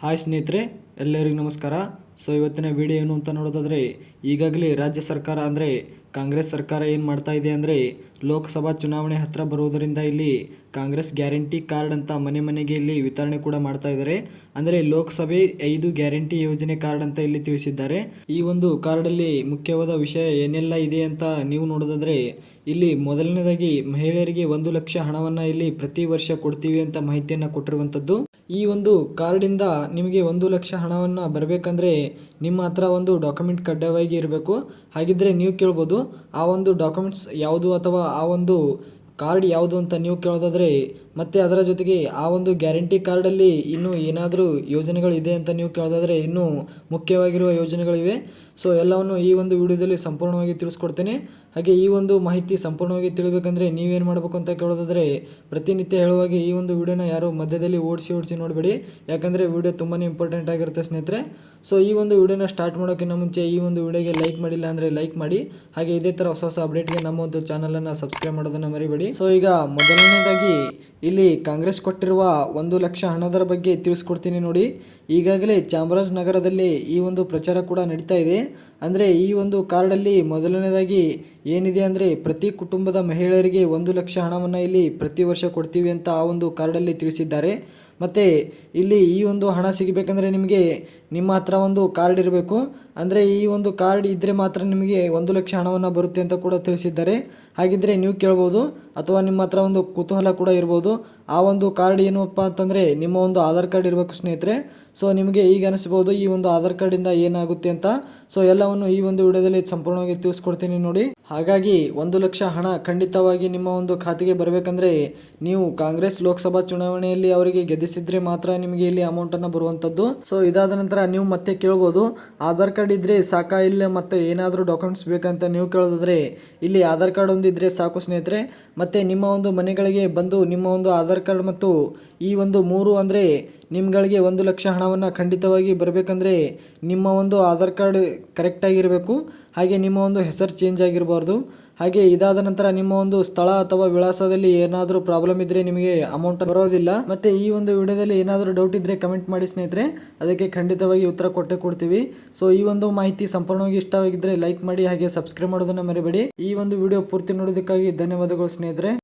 Hi ಸ್ನೇಹಿತರೆ, ಎಲ್ಲರಿಗೂ ನಮಸ್ಕಾರ. ಸೊ ಇವತ್ತಿನ ವಿಡಿಯೋ ಏನು ಅಂತ ನೋಡೋದಾದರೆ, ಈಗಾಗಲೇ ರಾಜ್ಯ ಸರ್ಕಾರ ಅಂದರೆ, ಕಾಂಗ್ರೆಸ್ ಸರ್ಕಾರ ಏನು ಮಾಡ್ತಾ ಇದೆ ಅಂದರೆ ಲೋಕಸಭಾ ಚುನಾವಣೆ ಹತ್ತಿರ ಬರುವುದರಿಂದ ಇಲ್ಲಿ ಕಾಂಗ್ರೆಸ್ ಗ್ಯಾರಂಟಿ ಕಾರ್ಡ್ ಅಂತ ಮನೆ ಮನೆಗೆ ಇಲ್ಲಿ ವಿತರಣೆ ಕೂಡ ಮಾಡ್ತಾ ಇದ್ದಾರೆ. ಅಂದರೆ ಲೋಕಸಭೆ ಐದು ಗ್ಯಾರಂಟಿ ಯೋಜನೆ ಕಾರ್ಡ್ ಅಂತ ಇಲ್ಲಿ ತಿಳಿಸಿದ್ದಾರೆ. ಈ ಒಂದು ಕಾರ್ಡಲ್ಲಿ ಮುಖ್ಯವಾದ ವಿಷಯ ಏನೆಲ್ಲ ಇದೆ ಅಂತ ನೀವು ನೋಡೋದಾದರೆ, ಇಲ್ಲಿ ಮೊದಲನೇದಾಗಿ ಮಹಿಳೆಯರಿಗೆ ಒಂದು ಲಕ್ಷ ಹಣವನ್ನು ಇಲ್ಲಿ ಪ್ರತಿ ವರ್ಷ ಕೊಡ್ತೀವಿ ಅಂತ ಮಾಹಿತಿಯನ್ನು ಕೊಟ್ಟಿರುವಂಥದ್ದು. ಈ ಒಂದು ಕಾರ್ಡಿಂದ ನಿಮಗೆ ಒಂದು ಲಕ್ಷ ಹಣವನ್ನು ಬರಬೇಕಂದ್ರೆ ನಿಮ್ಮ ಹತ್ರ ಒಂದು ಡಾಕ್ಯುಮೆಂಟ್ ಕಡ್ಡಾಯವಾಗಿ ಇರಬೇಕು. ಹಾಗಿದ್ರೆ ನೀವು ಕೇಳ್ಬೋದು, ಆ ಒಂದು ಡಾಕ್ಯುಮೆಂಟ್ಸ್ ಯಾವುದು ಅಥವಾ ಆ ಒಂದು ಕಾರ್ಡ್ ಯಾವುದು ಅಂತ ನೀವು ಕೇಳೋದಾದರೆ ಮತ್ತು ಅದರ ಜೊತೆಗೆ ಆ ಒಂದು ಗ್ಯಾರಂಟಿ ಕಾರ್ಡಲ್ಲಿ ಇನ್ನೂ ಏನಾದರೂ ಯೋಜನೆಗಳು ಇದೆ ಅಂತ ನೀವು ಕೇಳೋದಾದರೆ ಇನ್ನೂ ಮುಖ್ಯವಾಗಿರುವ ಯೋಜನೆಗಳಿವೆ. ಸೊ ಎಲ್ಲವನ್ನು ಈ ಒಂದು ವಿಡಿಯೋದಲ್ಲಿ ಸಂಪೂರ್ಣವಾಗಿ ತಿಳಿಸ್ಕೊಡ್ತೇನೆ. ಹಾಗೆ ಈ ಒಂದು ಮಾಹಿತಿ ಸಂಪೂರ್ಣವಾಗಿ ತಿಳಿಬೇಕಂದ್ರೆ ನೀವೇನು ಮಾಡಬೇಕು ಅಂತ ಕೇಳೋದಾದರೆ ಪ್ರತಿನಿತ್ಯ ಹೇಳುವಾಗೆ ಈ ಒಂದು ವಿಡಿಯೋನ ಯಾರು ಮಧ್ಯದಲ್ಲಿ ಓಡಿಸಿ ಓಡಿಸಿ ನೋಡಬೇಡಿ. ಯಾಕಂದರೆ ವಿಡಿಯೋ ತುಂಬಾ ಇಂಪಾರ್ಟೆಂಟ್ ಆಗಿರುತ್ತೆ ಸ್ನೇಹಿತರೆ. ಸೊ ಈ ಒಂದು ವಿಡಿಯೋನ ಸ್ಟಾರ್ಟ್ ಮಾಡೋಕ್ಕಿಂತ ಮುಂಚೆ ಈ ಒಂದು ವಿಡಿಯೋಗೆ ಲೈಕ್ ಮಾಡಿಲ್ಲ ಅಂದರೆ ಲೈಕ್ ಮಾಡಿ. ಹಾಗೆ ಇದೇ ಥರ ಹೊಸ ಹೊಸ ಅಪ್ಡೇಟ್ಗೆ ನಮ್ಮ ಒಂದು ಚಾನಲನ್ನು ಸಬ್ಸ್ಕ್ರೈಬ್ ಮಾಡೋದನ್ನು ಮರಿಬೇಡಿ. ಸೊ ಈಗ ಮೊದಲನೇದಾಗಿ ಇಲ್ಲಿ ಕಾಂಗ್ರೆಸ್ ಕೊಟ್ಟಿರುವ ಒಂದು ಲಕ್ಷ ಹಣದರ ಬಗ್ಗೆ ತಿಳಿಸ್ಕೊಡ್ತೀನಿ ನೋಡಿ. ಈಗಾಗಲೇ ಚಾಮರಾಜನಗರದಲ್ಲಿ ಈ ಒಂದು ಪ್ರಚಾರ ಕೂಡ ನಡೀತಾ ಇದೆ. ಅಂದರೆ ಈ ಒಂದು ಕಾರ್ಡಲ್ಲಿ ಮೊದಲನೇದಾಗಿ ಏನಿದೆ ಅಂದರೆ ಪ್ರತಿ ಕುಟುಂಬದ ಮಹಿಳೆಯರಿಗೆ ಒಂದು ಲಕ್ಷ ಹಣವನ್ನು ಇಲ್ಲಿ ಪ್ರತಿ ವರ್ಷ ಕೊಡ್ತೀವಿ ಅಂತ ಆ ಒಂದು ಕಾರ್ಡಲ್ಲಿ ತಿಳಿಸಿದ್ದಾರೆ. ಮತ್ತು ಇಲ್ಲಿ ಈ ಒಂದು ಹಣ ಸಿಗಬೇಕಂದ್ರೆ ನಿಮಗೆ ನಿಮ್ಮ ಹತ್ರ ಒಂದು ಕಾರ್ಡ್ ಇರಬೇಕು. ಅಂದರೆ ಈ ಒಂದು ಕಾರ್ಡ್ ಇದ್ದರೆ ಮಾತ್ರ ನಿಮಗೆ ಒಂದು ಲಕ್ಷ ಹಣವನ್ನು ಬರುತ್ತೆ ಅಂತ ಕೂಡ ತಿಳಿಸಿದ್ದಾರೆ. ಹಾಗಿದ್ದರೆ ನೀವು ಕೇಳ್ಬೋದು, ಅಥವಾ ನಿಮ್ಮ ಹತ್ರ ಒಂದು ಕುತೂಹಲ ಕೂಡ ಇರ್ಬೋದು. ಆ ಒಂದು ಕಾರ್ಡ್ ಏನಪ್ಪ ಅಂತಂದರೆ ನಿಮ್ಮ ಒಂದು ಆಧಾರ್ ಕಾರ್ಡ್ ಇರಬೇಕು ಸ್ನೇಹಿತರೆ. ಸೊ ನಿಮಗೆ ಈಗ ಅನಿಸ್ಬೋದು ಈ ಒಂದು ಆಧಾರ್ ಕಾರ್ಡಿಂದ ಏನಾಗುತ್ತೆ ಅಂತ. ಸೊ ಎಲ್ಲವನ್ನು ಈ ಒಂದು ವಿಡಿಯೋದಲ್ಲಿ ಸಂಪೂರ್ಣವಾಗಿ ತಿಳಿಸ್ಕೊಡ್ತೀನಿ ನೋಡಿ. ಹಾಗಾಗಿ ಒಂದು ಲಕ್ಷ ಹಣ ಖಂಡಿತವಾಗಿ ನಿಮ್ಮ ಒಂದು ಖಾತೆಗೆ ಬರಬೇಕಂದ್ರೆ ನೀವು ಕಾಂಗ್ರೆಸ್ ಲೋಕಸಭಾ ಚುನಾವಣೆಯಲ್ಲಿ ಅವರಿಗೆ ಗೆದ್ದಿಸಿದ್ರೆ ಮಾತ್ರ ನಿಮಗೆ ಇಲ್ಲಿ ಅಮೌಂಟನ್ನು ಬರುವಂಥದ್ದು. ಸೊ ಇದಾದ ನಂತರ ನೀವು ಮತ್ತೆ ಕೇಳ್ಬೋದು. ಆಧಾರ್ ಕಾರ್ಡ್ ಇದ್ದರೆ ಸಾಕ ಇಲ್ಲ ಮತ್ತೆ ಏನಾದರೂ ಡಾಕ್ಯುಮೆಂಟ್ಸ್ ಬೇಕಂತ ನೀವು ಕೇಳೋದಾದ್ರೆ ಇಲ್ಲಿ ಆಧಾರ್ ಕಾರ್ಡ್ ಒಂದು ಇದ್ದರೆ ಸಾಕು ಸ್ನೇಹಿತರೆ. ಮತ್ತು ನಿಮ್ಮ ಒಂದು ಮನೆಗಳಿಗೆ ಬಂದು ನಿಮ್ಮ ಒಂದು ಆಧಾರ್ ಕಾರ್ಡ್ ಮತ್ತು ಈ ಒಂದು ಮೂರು ಅಂದರೆ ನಿಮ್ಗಳಿಗೆ ಒಂದು ಲಕ್ಷ ಹಣವನ್ನು ಖಂಡಿತವಾಗಿ ಬರಬೇಕಂದ್ರೆ ನಿಮ್ಮ ಒಂದು ಆಧಾರ್ ಕಾರ್ಡ್ ಕರೆಕ್ಟಾಗಿರಬೇಕು ಹಾಗೆ ನಿಮ್ಮ ಒಂದು ಹೆಸರು ಚೇಂಜ್ ಆಗಿರಬಾರ್ದು. ಹಾಗೆ ಇದಾದ ನಂತರ ನಿಮ್ಮ ಒಂದು ಸ್ಥಳ ಅಥವಾ ವಿಳಾಸದಲ್ಲಿ ಏನಾದರೂ ಪ್ರಾಬ್ಲಮ್ ಇದ್ದರೆ ನಿಮಗೆ ಅಮೌಂಟ್ ಬರೋದಿಲ್ಲ. ಮತ್ತು ಈ ಒಂದು ವಿಡಿಯೋದಲ್ಲಿ ಏನಾದರೂ ಡೌಟ್ ಇದ್ದರೆ ಕಮೆಂಟ್ ಮಾಡಿ ಸ್ನೇಹಿತರೆ, ಅದಕ್ಕೆ ಖಂಡಿತವಾಗಿ ಉತ್ತರ ಕೊಟ್ಟೆ ಕೊಡ್ತೀವಿ. ಸೊ ಈ ಒಂದು ಮಾಹಿತಿ ಸಂಪೂರ್ಣವಾಗಿ ಇಷ್ಟವಾಗಿದ್ದರೆ ಲೈಕ್ ಮಾಡಿ ಹಾಗೆ ಸಬ್ಸ್ಕ್ರೈಬ್ ಮಾಡೋದನ್ನು ಮರಿಬೇಡಿ. ಈ ಒಂದು ವಿಡಿಯೋ ಪೂರ್ತಿ ನೋಡೋದಕ್ಕಾಗಿ ಧನ್ಯವಾದಗಳು ಸ್ನೇಹಿತರೆ.